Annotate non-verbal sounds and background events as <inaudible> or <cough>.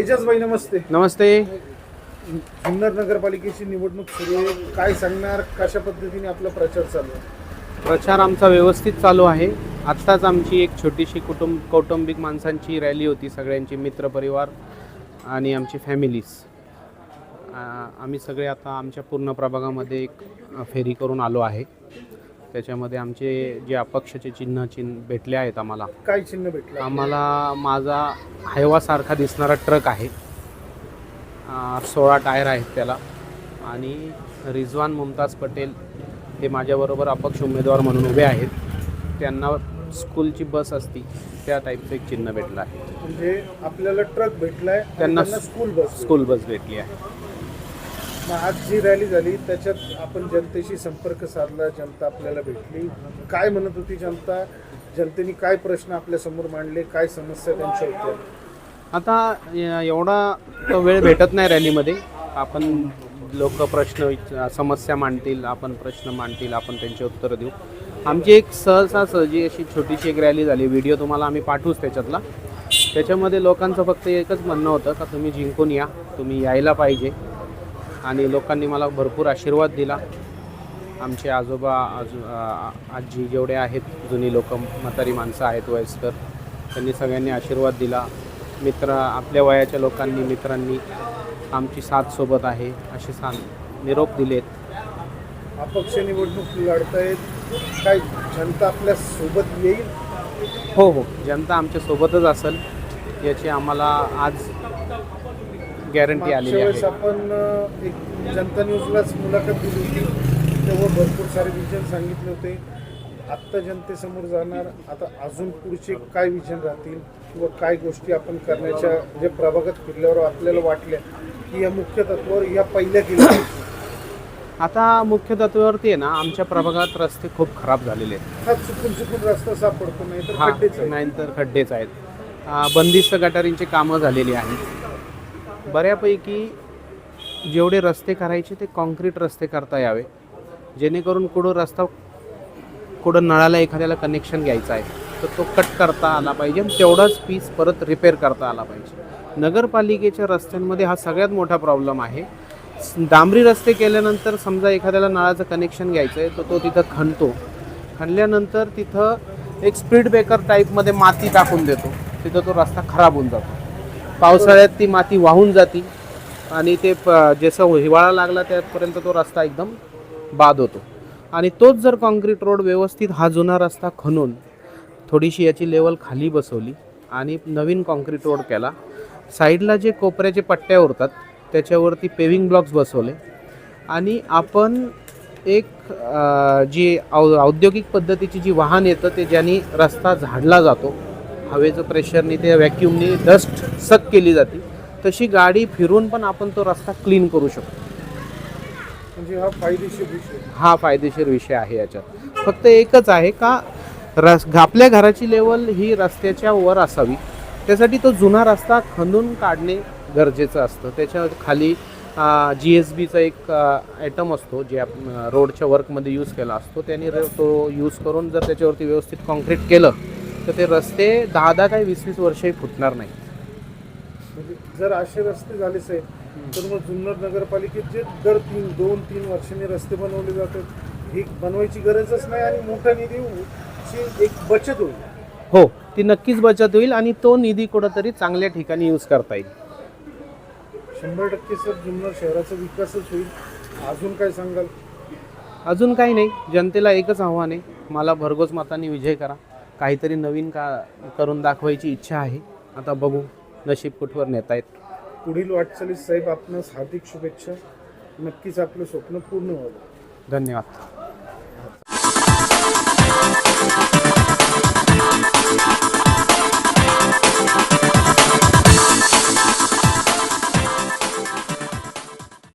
एजाजबाई नमस्ते. नमस्ते. जुन्नर नगरपालिकेची निवडणूक सुरू आहे. काय सांगणार? कशा पद्धतीने आपला प्रचार चालू आहे? प्रचार आमचा व्यवस्थित चालू आहे. आत्ताच आमची एक छोटीशी कुटुंब कौटुंबिक माणसांची रॅली होती सगळ्यांची मित्रपरिवार आणि आमची फॅमिलीज. आम्ही सगळे आता आमच्या पूर्ण प्रभागामध्ये एक फेरी करून आलो आहे. त्याच्यामध्ये आमचे जे अपक्षाचे चिन्ह चिन्ह भेटले आहेत आम्हाला. काय चिन्ह भेटलं? आम्हाला माझा हायवासारखा दिसणारा ट्रक आहे. सोळा टायर आहेत त्याला. आणि रिझवान मुमताज पटेल हे माझ्याबरोबर अपक्ष उमेदवार म्हणून उभे आहेत. त्यांना स्कूलची बस असती त्या टाईपचं एक चिन्ह भेटलं आहे. म्हणजे आपल्याला ट्रक आणि त्यांना त्यांना स्कूल बस स्कूल बस भेटली आहे. मग आज जी रॅली झाली त्याच्यात आपण जनतेशी संपर्क साधला जनता आपल्याला भेटली. काय म्हणत होती जनता? जनतेने काय प्रश्न आपल्यासमोर मांडले? काय समस्या त्यांच्या होत्या? आता एवढा तो वेळ भेटत नाही रॅलीमध्ये. आपण लोक प्रश्न समस्या मांडतील आपण प्रश्न मांडतील आपण त्यांची उत्तरं देऊ. आमची एक सहसा सहजी अशी छोटीशी एक रॅली झाली. व्हिडिओ तुम्हाला आम्ही पाठवूच त्याच्यातला. त्याच्यामध्ये लोकांचं फक्त एकच म्हणणं होतं का तुम्ही जिंकून या. तुम्ही यायला पाहिजे. आणि लोकांनी मला भरपूर आशीर्वाद दिला. आमचे आजोबा आजो आजी जेवढे आहेत जुनी लोक म्हातारी माणसं आहेत वयस्कर त्यांनी सगळ्यांनी आशीर्वाद दिला. मित्र आपल्या वयाच्या लोकांनी मित्रांनी आमची साथ सोबत आहे असे सांग निरोप दिलेत. अपक्ष निवडणूक लढतायत. काय जनता आपल्यासोबत येईल? हो हो. जनता आमच्या सोबतच असेल याची आम्हाला आज गॅरंटी आलेली वेळेस आहे. आपण एक जनता न्यूजलाच मुलाखत दिली होती. तेव्हा भरपूर सारे विजन सांगितले होते. आत्ता जनतेसमोर जाणार आता अजून पुढचे काय विजन राहतील किंवा काय गोष्टी आपण करण्याच्या जे प्रभागात फिरल्यावर आपल्याला वाटल्या की या मुख्य तत्वावर या पहिल्या केल्या पाहिजे. <coughs> आता मुख्य तत्वावरती आहे ना आमच्या प्रभागात रस्ते खूप खराब झालेले आहेत. हा चुकून चुकून रस्ता सापडतो नाही तर खड्डेच आहे. नाहीतर खड्डेच आहेत. आ, बंदिस्त गटारींची कामं झालेली आहेत. बऱ्यापैकी जेवढे रस्ते करायचे ते कॉन्क्रीट रस्ते करता यावे. जेणेकरून कुठं रस्ता कुठं नळाला एखाद्याला कनेक्शन घ्यायचं आहे तर तो कट करता आला पाहिजे आणि तेवढाच पीस परत रिपेअर करता आला पाहिजे. नगरपालिकेच्या रस्त्यांमध्ये हा सगळ्यात मोठा प्रॉब्लेम आहे. डांबरी रस्ते केल्यानंतर समजा एखाद्याला नळाचं कनेक्शन घ्यायचं आहे तर तो तिथं खणतो. खणल्यानंतर तिथं एक स्पीड ब्रेकर टाईपमध्ये माती टाकून देतो. तिथं तो रस्ता खराब होऊन जातो. पावसाळ्यात ती माती वाहून जाती आणि ते प- जसं हिवाळा लागला त्यापर्यंत तो रस्ता एकदम बाद होतो. आणि तोच जर कॉन्क्रीट रोड व्यवस्थित हा जुना रस्ता खणून थोडीशी याची लेवल खाली बसवली आणि नवीन कॉन्क्रीट रोड केला साईडला जे कोपऱ्याचे पट्ट्या उरतात त्याच्यावरती पेविंग ब्लॉक्स बसवले आणि आपण एक जी औ औद्योगिक पद्धतीची जी वाहन येतं ते ज्यांनी रस्ता झाडला जातो हवेचं प्रेशरनी ते व्हॅक्युमनी डस्ट सक केली जाते. तशी गाडी फिरून पण आपण तो रस्ता क्लीन करू शकतो. म्हणजे हा फायदेशीर विषय. हा फायदेशीर विषय आहे याच्यात. फक्त एकच आहे का रस आपल्या घराची लेवल ही रस्त्याच्या वर असावी. त्यासाठी तो जुना रस्ता खंदून काढणे गरजेचं असतं. त्याच्याखाली जी एस बीचा एक आयटम असतो जे आपण रोडच्या वर्कमध्ये यूज केला असतो. त्याने तो यूज करून जर त्याच्यावरती व्यवस्थित कॉन्क्रीट केलं तर ते रस्ते दहा दहा काही वीस वीस वर्षही फुटणार नाही. म्हणजे जर असे रस्ते झाले साहेब तर मग जुन्नर नगरपालिकेत जे दर तीन दोन तीन वर्षांनी रस्ते बनवले जातात ही बनवायची गरजच नाही आणि मोठा निधी ची एक बचत होईल. हो ती नक्कीच बचत होईल आणि तो निधी कुठंतरी चांगल्या ठिकाणी यूज करता येईल. शंभर टक्के सर जुन्नर शहराचा विकासच होईल. अजून काय सांगाल? अजून काही नाही जनतेला एकच आव्हान आहे मला भरघोस मतांनी विजय करा. काहीतरी नवीन का करून दाखवायची इच्छा आहे. आता बघू नशीब कुठवर नेता येत पुढील वाटचालीस साहेब आपणास हार्दिक शुभेच्छा. नक्कीच आपलं स्वप्न पूर्ण व्हावं. धन्यवाद.